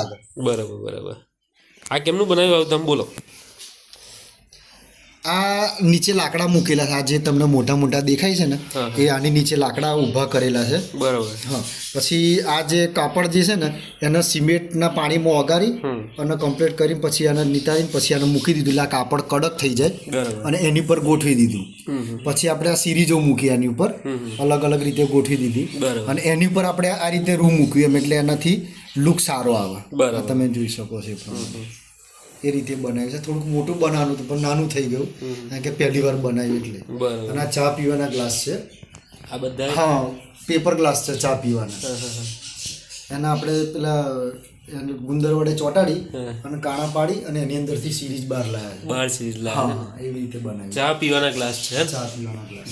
લાગે બરાબર બરાબર. આ કેમનું બનાવ્યું આવું? તમે બોલો. આ નીચે લાકડા મૂકેલા છે. આ જે તમને મોટા મોટા દેખાય છે ને એ આની નીચે લાકડા ઊભા કરેલા છે. બરાબર. હા. પછી આ જે કાપડ જે છે ને એને સિમેન્ટના પાણીમાં ઓગાળી અને કમ્પ્લીટ કરીને પછી આને નિતારીને પછી આને મૂકી દીધું. એટલે આ કાપડ કડક થઈ જાય અને એની પર ગોઠવી દીધું. પછી આપણે આ સિરીજો મૂકી આની ઉપર. અલગ અલગ રીતે ગોઠવી દીધી. અને એની ઉપર આપણે આ રીતે રૂ મૂક્યું એમ એટલે એનાથી લુક સારો આવે. બરાબર. તમે જોઈ શકો છો એ પ્રમાણે. એ રીતે બનાવ્યું છે. થોડુંક મોટું બનાવવાનું હતું પણ નાનું થઈ ગયું. કારણ કે પહેલી વાર બનાવ્યું એટલે. અને આ ચા પીવાના ગ્લાસ છે. આ બધા હા પેપર ગ્લાસ છે ચા પીવાના. એના આપણે પેલા એને ગુંદર વડે ચોંટાડી અને કાણા પાડી અને એની અંદરથી સિરીજ બહાર લાવ્યા બહાર સિરીઝ લાવ્યા. એવી રીતે બનાવ્યું. ચા પીવાના ગ્લાસ છે ચા પીવાના ગ્લાસ.